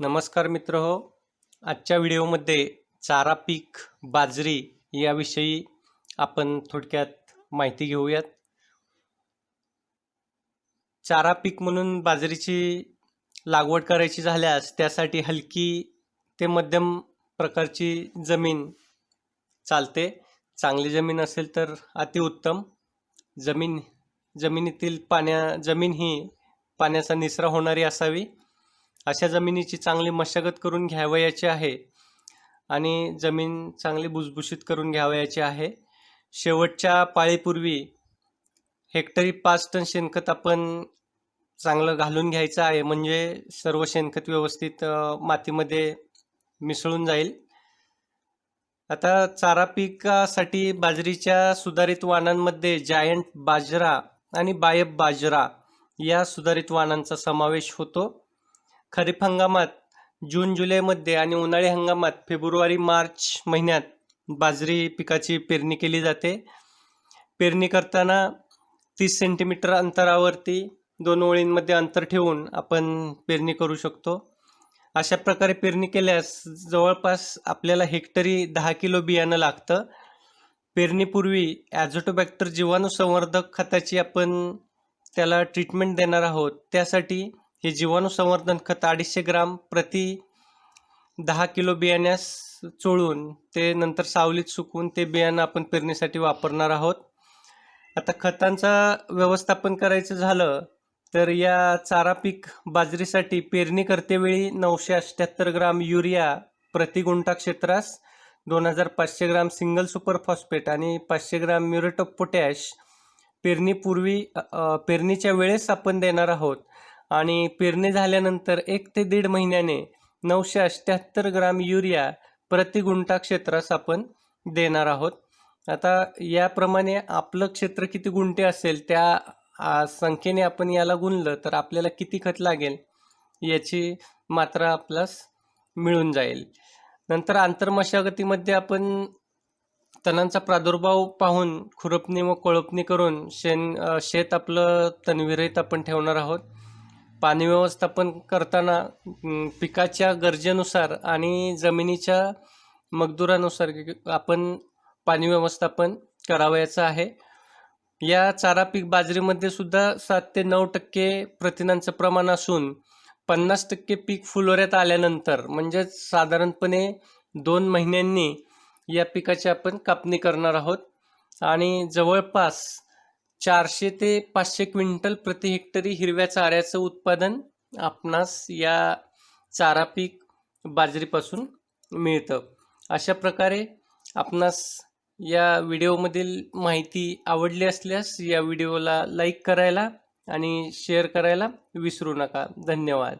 नमस्कार मित्र हो. आजच्या व्हिडिओमध्ये चारा पीक बाजरी याविषयी आपण थोडक्यात माहिती घेऊयात. चारा पीक म्हणून बाजरीची लागवड करायची झाल्यास त्यासाठी हलकी ते मध्यम प्रकारची जमीन चालते. चांगली जमीन असेल तर अतिउत्तम जमीन जमिनीतील पाण्या जमीन ही पाण्याचा निचरा होणारी असावी. अशा जमिनीची चांगली मशागत करून घ्यावयाची आहे आणि जमीन चांगली भुसभुशीत करून घ्यावयाची आहे. शेवटच्या पाळीपूर्वी हेक्टरी पाच टन शेणखत आपण चांगलं घालून घ्यायचं आहे. म्हणजे सर्व शेणखत व्यवस्थित मातीमध्ये मिसळून जाईल. आता चारा पिकासाठी बाजरीच्या सुधारित वाणांमध्ये जायंट बाजरा आणि बायब बाजरा या सुधारित वाणांचा समावेश होतो. खरीप हंगामात जून जुलैमध्ये आणि उन्हाळी हंगामात फेब्रुवारी मार्च महिन्यात बाजरी पिकाची पेरणी केली जाते. पेरणी करताना तीस सेंटीमीटर अंतरावरती दोन ओळींमध्ये अंतर ठेवून आपण पेरणी करू शकतो. अशा प्रकारे पेरणी केल्यास जवळपास आपल्याला हेक्टरी दहा किलो बियाणं लागतं. पेरणीपूर्वी ॲझोटोबॅक्टर जीवाणू संवर्धक खताची आपण त्याला ट्रीटमेंट देणार आहोत. त्यासाठी हे जीवाणू संवर्धन खत अडीचशे ग्राम प्रति दहा किलो बियाण्यास चोळून ते नंतर सावलीत सुकवून ते बियाणं आपण पेरणीसाठी वापरणार आहोत. आता खतांचा व्यवस्थापन करायचं झालं तर या चारा पीक बाजरीसाठी पेरणी करतेवेळी नऊशे अठ्ठ्याहत्तर ग्राम युरिया प्रति गुंठा क्षेत्रास दोन हजार पाचशे ग्राम सिंगल सुपर फॉस्फेट आणि पाचशे ग्राम म्युरेट ऑफ पोटॅश पेरणीपूर्वी पेरणीच्या वेळेस आपण देणार आहोत. आणि पेरणी झाल्यानंतर एक ते दीड महिन्याने नऊशे अठ्ठ्याहत्तर ग्राम युरिया प्रति गुंठा क्षेत्रास आपण देणार आहोत. आता याप्रमाणे आपलं क्षेत्र किती गुंठे असेल त्या संख्येने आपण याला गुणलं तर आपल्याला किती खत लागेल याची मात्रा आपल्यास मिळून जाईल. नंतर आंतरमशागतीमध्ये आपण तणांचा प्रादुर्भाव पाहून खुरपणी व कोळपणी करून शेण शेत आपलं तणविरहित आपण ठेवणार आहोत. पाणी व्यवस्थापन करताना पिकाच्या गरजेनुसार आणि जमिनीच्या मजदुरानुसार आपण पाणी व्यवस्थापन करावयाचं आहे. या चारा पीक बाजरीमध्ये सुद्धा सात ते नऊ टक्के प्रथिनांचं प्रमाण असून पन्नास टक्के पीक फुलोऱ्यात आल्यानंतर म्हणजेच साधारणपणे दोन महिन्यांनी या पिकाची आपण कापणी करणार आहोत. आणि जवळपास चारशे ते पाचशे क्विंटल प्रति हेक्टरी हिरव्या चाऱ्याचं उत्पादन आपणास या चारा पीक बाजरीपासून मिळतं. अशा प्रकारे आपणास या व्हिडिओमधील माहिती आवडली असल्यास या व्हिडिओला लाईक करायला आणि शेअर करायला विसरू नका. धन्यवाद.